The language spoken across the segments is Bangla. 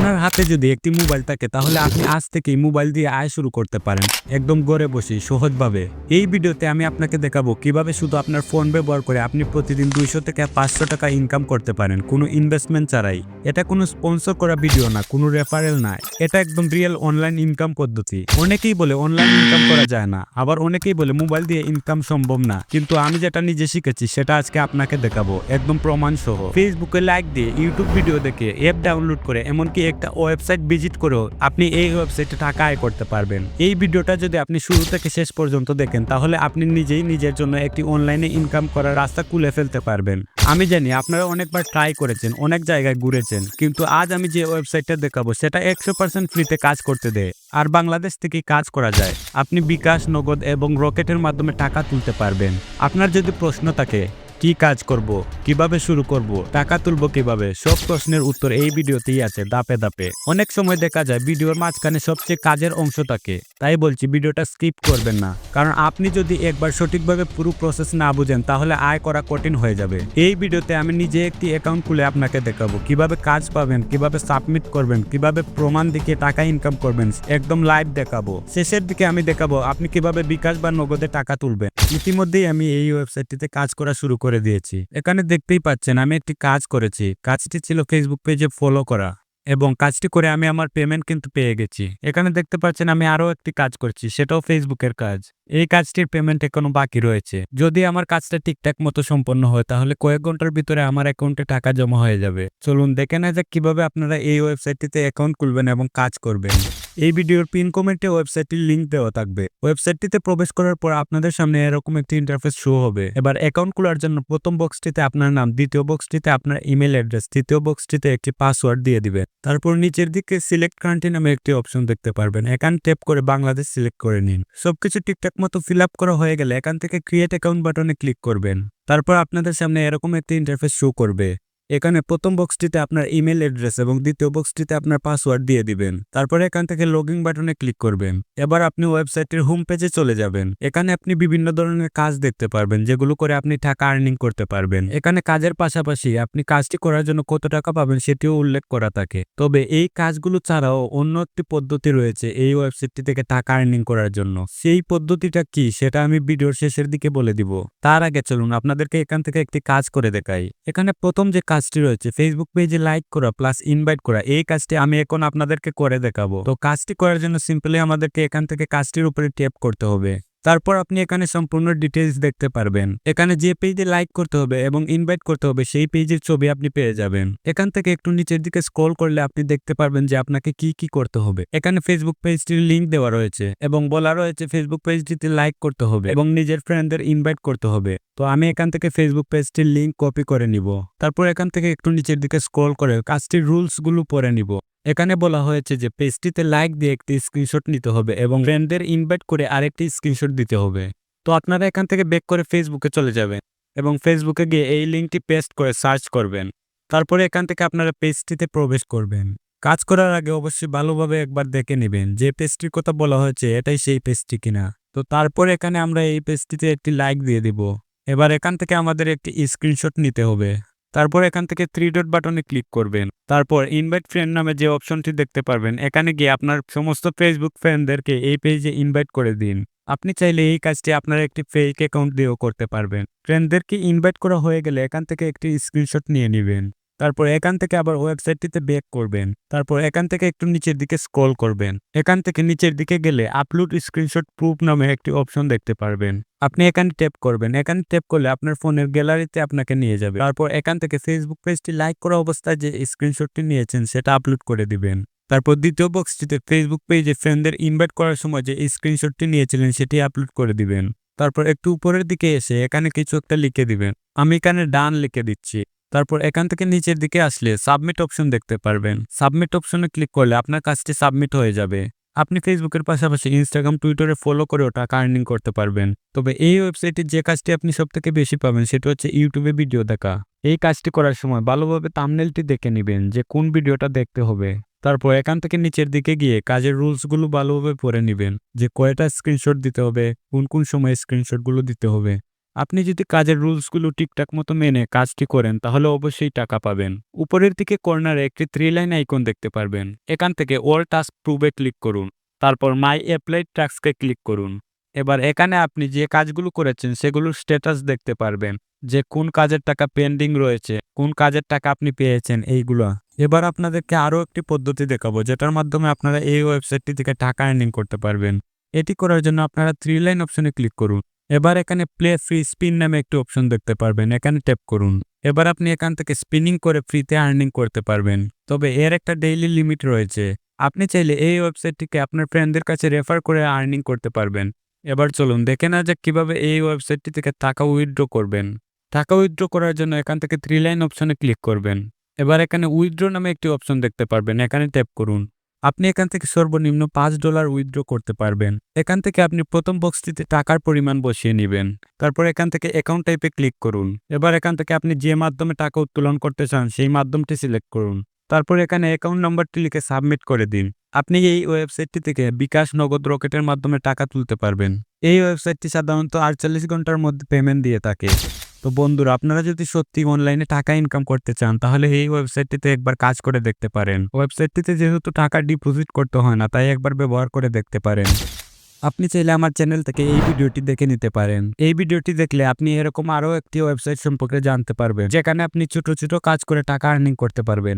আপনার হাতে যদি একটি মোবাইল থাকে, তাহলে আপনি আজ থেকেই মোবাইল দিয়ে আয় শুরু করতে পারেন। একদম গড়ে বসে, সহজভাবে। এই ভিডিওতে আমি আপনাকে দেখাবো কীভাবে শুধু আপনার ফোন ব্যবহার করে আপনি প্রতিদিন দুইশো থেকে পাঁচশো টাকা ইনকাম করতে পারেন, কোনো ইনভেস্টমেন্ট ছাড়াই। এটা কোনো স্পন্সর করা ভিডিও না, কোনো রেফারেল না। এটা একদম রিয়েল অনলাইন ইনকাম পদ্ধতি। অনেকেই বলে অনলাইন ইনকাম করা যায় না, আবার অনেকেই বলে মোবাইল দিয়ে ইনকাম সম্ভব না। কিন্তু আমি যেটা নিজে শিখেছি, সেটা আজকে আপনাকে দেখাবো, একদম প্রমাণ সহ ফেসবুকে লাইক দিয়ে ইউটিউব ভিডিও দেখে অ্যাপ ডাউনলোড করে, এমনকি একটা ওয়েবসাইট ভিজিট করেও আপনি এই ওয়েবসাইটে টাকা আয় করতে পারবেন। এই ভিডিওটা যদি আপনি শুরু থেকে শেষ পর্যন্ত দেখেন, তাহলে আপনি নিজেই নিজের জন্য একটি অনলাইনে ইনকাম করার রাস্তা খুলে ফেলতে পারবেন। আমি জানি আপনারা অনেকবার ট্রাই করেছেন, অনেক জায়গায় ঘুরেছেন, কিন্তু আজ আমি যে ওয়েবসাইটটা দেখাবো, সেটা একশো পার্সেন্ট ফ্রিতে কাজ করতে দেয়। আর বাংলাদেশ থেকে কাজ করা যায়। আপনি বিকাশ, নগদ এবং রকেটের মাধ্যমে টাকা তুলতে পারবেন। আপনার যদি প্রশ্ন থাকে কি কাজ করব, কীভাবে শুরু করব, টাকা তুলবো কীভাবে, সব প্রশ্নের উত্তর এই ভিডিওতেই আছে দাপে দাপে অনেক সময় দেখা যায় ভিডিওর মাঝখানে সবচেয়ে কাজের অংশ থাকে, তাই বলছি ভিডিওটা স্কিপ করবেন না। কারণ আপনি যদি একবার সঠিকভাবে পুরো প্রসেস না বুঝেন, তাহলে আয় করা কঠিন হয়ে যাবে। এই ভিডিওতে আমি নিজে একটি অ্যাকাউন্ট খুলে আপনাকে দেখাবো। কীভাবে কাজ পাবেন, কীভাবে সাবমিট করবেন, কীভাবে প্রমাণ দিকে টাকা ইনকাম করবেন, একদম লাইভ দেখাবো। শেষের দিকে আমি দেখাবো আপনি কীভাবে বিকাশ বা নগদে টাকা তুলবেন। ইতিমধ্যেই আমি এই ওয়েবসাইটটিতে কাজ করা শুরু করে দিয়েছি। এখানে দেখতেই পাচ্ছেন, আমি একটি কাজ করেছি। কাজটি ছিল ফেসবুক পেজে ফলো করা এবং কাজটি করে আমি আমার পেমেন্ট কিন্তু পেয়ে গেছি। এখানে দেখতে পাচ্ছেন, আমি আরও একটি কাজ করছি, সেটাও ফেসবুকের কাজ। এই কাজটির পেমেন্ট এখনও বাকি রয়েছে। যদি আমার কাজটা ঠিকঠাক মতো সম্পন্ন হয়, তাহলে কয়েক ঘণ্টার ভিতরে আমার অ্যাকাউন্টে টাকা জমা হয়ে যাবে। চলুন দেখে না যাক কীভাবে আপনারা এই ওয়েবসাইটটিতে অ্যাকাউন্ট খুলবেন এবং কাজ করবেন। এই ভিডিওর পিন কমেন্টে ওয়েবসাইটটির লিংক দেওয়া থাকবে। ওয়েবসাইটটিতে প্রবেশ করার পর আপনাদের সামনে এরকম একটি ইন্টারফেস শো হবে। এবার অ্যাকাউন্ট খোলার জন্য প্রথম বক্সটিতে আপনার নাম, দ্বিতীয় বক্সটিতে আপনার ইমেল অ্যাড্রেস তৃতীয় বক্সটিতে একটি পাসওয়ার্ড দিয়ে দিবেন। তারপর নিচের দিকে সিলেক্ট কান্ট্রি নামে একটি অপশন দেখতে পারবেন। এখান ট্যাপ করে বাংলাদেশ সিলেক্ট করে নিন। সবকিছু ঠিকঠাক মতো ফিল আপ করা হয়ে গেলে এখান থেকে ক্রিয়েট অ্যাকাউন্ট বাটনে ক্লিক করবেন। তারপর আপনাদের সামনে এরকম একটি ইন্টারফেস শো করবে। এখানে প্রথম বক্সটিতে আপনার ইমেল অ্যাড্রেস এবং দ্বিতীয় বক্সটিতে আপনার পাসওয়ার্ড দিয়ে দিবেন। তারপরে এখান থেকে লগইন বাটনে ক্লিক করবেন। এবার আপনি ওয়েবসাইটের হোম পেজে চলে যাবেন। এখানে আপনি বিভিন্ন ধরনের কাজ দেখতে পারবেন, যেগুলো করে আপনি টাকা আর্নিং করতে পারবেন। এখানে কাজের পাশাপাশি আপনি কাজটি করার জন্য কত টাকা পাবেন সেটিও উল্লেখ করা থাকে। তবে এই কাজগুলো ছাড়াও অন্য একটি পদ্ধতি রয়েছে এই ওয়েবসাইটটি থেকে টাকা আর্নিং করার জন্য। সেই পদ্ধতিটা কি সেটা আমি ভিডিওর শেষের দিকে বলে দিব। তার আগে চলুন আপনাদেরকে এখান থেকে একটি কাজ করে দেখাই। এখানে প্রথম যে কাজটি রয়েছে। ফেসবুক পেজে লাইক করা প্লাস ইনভাইট করা, এই কাজটি আমি এখন আপনাদেরকে করে দেখাবো। তো কাজটি করার জন্য সিম্পলি আমাদেরকে এখান থেকে কাজটির উপরে ট্যাপ করতে হবে। তারপর আপনি এখানে সম্পূর্ণ ডিটেলস দেখতে পারবেন। এখানে যে পেজে লাইক করতে হবে এবং ইনভাইট করতে হবে, সেই পেজের ছবি আপনি পেয়ে যাবেন। এখান থেকে একটু নিচের দিকে স্ক্রল করলে আপনি দেখতে পারবেন যে আপনাকে কি কি করতে হবে। এখানে ফেসবুক পেজটির লিঙ্ক দেওয়া রয়েছে এবং বলা রয়েছে ফেসবুক পেজটিতে লাইক করতে হবে এবং নিজের ফ্রেন্ডদের ইনভাইট করতে হবে। তো আমি এখান থেকে ফেসবুক পেজটির লিঙ্ক কপি করে নিব। তারপর এখান থেকে একটু নিচের দিকে স্ক্রল করে কাজটির রুলসগুলো পরে নিব। এখানে বলা হয়েছে যে পেজটিতে লাইক দিয়ে একটি স্ক্রিনশট নিতে হবে এবং ফ্রেন্ডদের ইনভাইট করে আরেকটি স্ক্রিনশট দিতে হবে। তো আপনারা এখান থেকে বেক করে ফেসবুকে চলে যাবেন এবং ফেসবুকে গিয়ে এই লিঙ্কটি পেস্ট করে সার্চ করবেন। তারপরে এখান থেকে আপনারা পেজটিতে প্রবেশ করবেন। কাজ করার আগে অবশ্যই ভালোভাবে একবার দেখে নেবেন যে পেজটির কথা বলা হয়েছে, এটাই সেই পেজটি কিনা। তো তারপর এখানে আমরা এই পেজটিতে একটি লাইক দিয়ে দিব। এবার এখান থেকে আমাদের একটি স্ক্রিনশট নিতে হবে। তারপর এখান থেকে থ্রি ডট বাটনে ক্লিক করবেন। তারপর ইনভাইট ফ্রেন্ড নামে যে অপশনটি দেখতে পারবেন, এখানে গিয়ে আপনার সমস্ত ফেসবুক ফ্রেন্ডদেরকে এই পেজে ইনভাইট করে দিন। আপনি চাইলে এই কাজটি আপনার একটি ফেক অ্যাকাউন্ট দিয়েও করতে পারবেন। ফ্রেন্ডদেরকে ইনভাইট করা হয়ে গেলে এখান থেকে একটি স্ক্রিনশট নিয়ে নেবেন। তারপর এখান থেকে আবার ওয়েবসাইটটিতে ব্যাক করবেন। তারপর এখান থেকে একটু নিচের দিকে স্ক্রল করবেন। এখান থেকে নিচের দিকে গেলে আপলোড স্ক্রিনশট প্রুফ নামে একটি অপশন দেখতে পারবেন। আপনি এখানে ট্যাপ করবেন। এখানে ট্যাপ করলে আপনার ফোনের গ্যালারিতে আপনাকে নিয়ে যাবে। তারপর এখান থেকে ফেসবুক পেজটি লাইক করা অবস্থায় যে স্ক্রিনশটটি নিয়েছেন, সেটা আপলোড করে দিবেন। তারপর দ্বিতীয় বক্সটিতে ফেসবুক পেজে ফ্রেন্ডদের ইনভাইট করার সময় যে স্ক্রিনশটটি নিয়েছিলেন, সেটি আপলোড করে দিবেন। তারপর একটু উপরের দিকে এসে এখানে কিছু একটা লিখে দিবেন। আমি এখানে ডান লিখে দিচ্ছি। তারপর এখান থেকে নিচের দিকে আসলে সাবমিট অপশন দেখতে পারবেন। সাবমিট অপশনে ক্লিক করলে আপনার কাজটি সাবমিট হয়ে যাবে। আপনি ফেসবুকের পাশাপাশি ইনস্টাগ্রাম টুইটারে ফলো করেও টাকা আর্নিং করতে পারবেন। তবে এই ওয়েবসাইটে যে কাজটি আপনি সব থেকে বেশি পাবেন সেটা হচ্ছে ইউটিউবে ভিডিও দেখা। এই কাজটি করার সময় ভালোভাবে তামনেলটি দেখে নেবেন যে কোন ভিডিওটা দেখতে হবে। তারপর এখান থেকে নিচের দিকে গিয়ে কাজের রুলসগুলো ভালোভাবে পড়ে নেবেন। যে কয়টা স্ক্রিনশট দিতে হবে, কোন কোন সময় স্ক্রিনশটগুলো দিতে হবে। আপনি যদি কাজের রুলসগুলো ঠিকঠাক মতো মেনে কাজটি করেন, তাহলে অবশ্যই টাকা পাবেন। উপরের দিকে কর্নারে একটি থ্রি লাইন আইকন দেখতে পারবেন। এখান থেকে অল টাস্ক প্রুভে ক্লিক করুন। তারপর মাই অ্যাপ্লাইড টাস্কে ক্লিক করুন। এবার এখানে আপনি যে কাজগুলো করেছেন, সেগুলোর স্ট্যাটাস দেখতে পারবেন, যে কোন কাজের টাকা পেন্ডিং রয়েছে, কোন কাজের টাকা আপনি পেয়েছেন, এইগুলো। এবার আপনাদেরকে আরও একটি পদ্ধতি দেখাবো, যেটার মাধ্যমে আপনারা এই ওয়েবসাইটটি থেকে টাকা আর্নিং করতে পারবেন। এটি করার জন্য আপনারা থ্রি লাইন অপশনে ক্লিক করুন। এবার এখানে প্লে ফ্রি স্পিন নামে একটি অপশন দেখতে পারবেন, এখানে ট্যাপ করুন। এবার আপনি এখান থেকে স্পিনিং করে ফ্রিতে আর্নিং করতে পারবেন। তবে এর একটা ডেইলি লিমিট রয়েছে। আপনি চাইলে এই ওয়েবসাইটটিকে আপনার ফ্রেন্ডদের কাছে রেফার করে আর্নিং করতে পারবেন। এবার চলুন, দেখে না যাক কীভাবে এই ওয়েবসাইটটি থেকে টাকা উইথড্র করবেন। টাকা উইথড্র করার জন্য এখান থেকে থ্রি লাইন অপশনে ক্লিক করবেন। এবার এখানে উইথড্র নামে একটি অপশন দেখতে পারবেন, এখানে ট্যাপ করুন। আপনি এখান থেকে সর্বনিম্ন পাঁচ ডলার উইথড্র করতে পারবেন। এখান থেকে আপনি প্রথম বক্সটিতে টাকার পরিমাণ বসিয়ে নেবেন। তারপর এখান থেকে অ্যাকাউন্ট টাইপে ক্লিক করুন। এবার এখান থেকে আপনি যে মাধ্যমে টাকা উত্তোলন করতে চান, সেই মাধ্যমটি সিলেক্ট করুন। তারপর এখানে অ্যাকাউন্ট নাম্বারটি লিখে সাবমিট করে দিন। আপনি এই ওয়েবসাইটটি থেকে বিকাশ নগদ রকেটের মাধ্যমে টাকা তুলতে পারবেন। এই ওয়েবসাইটটি সাধারণত আটচল্লিশ ঘণ্টার মধ্যে পেমেন্ট দিয়ে থাকে। তো বন্ধুরা, আপনারা যদি সত্যি অনলাইনে টাকা ইনকাম করতে চান, তাহলে এই ওয়েবসাইটটিতে একবার কাজ করে দেখতে পারেন। ওয়েবসাইটটিতে যেহেতু টাকা ডিপোজিট করতে হয় না, তাই একবার ব্যবহার করে দেখতে পারেন। আপনি চাইলে আমার চ্যানেল থেকে এই ভিডিওটি দেখে নিতে পারেন। এই ভিডিওটি দেখলে আপনি এরকম আরও একটি ওয়েবসাইট সম্পর্কে জানতে পারবেন, যেখানে আপনি ছোট ছোট কাজ করে টাকা আর্নিং করতে পারবেন।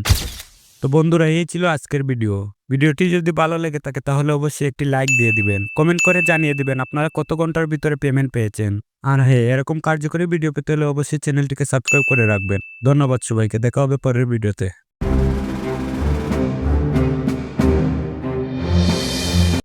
তো বন্ধুরা, এই ছিল আজকের ভিডিও ভিডিওটি যদি ভালো লেগে থাকে, তাহলে অবশ্যই একটি লাইক দিয়ে দিবেন। কমেন্ট করে জানিয়ে দিবেন আপনারা কত ঘণ্টার ভিতরে পেমেন্ট পেয়েছেন। আর হ্যাঁ এরকম কার্যকরী ভিডিও পেতে হলে অবশ্যই চ্যানেলটিকে সাবস্ক্রাইব করে রাখবেন। ধন্যবাদ সবাইকে, দেখা হবে পরের ভিডিওতে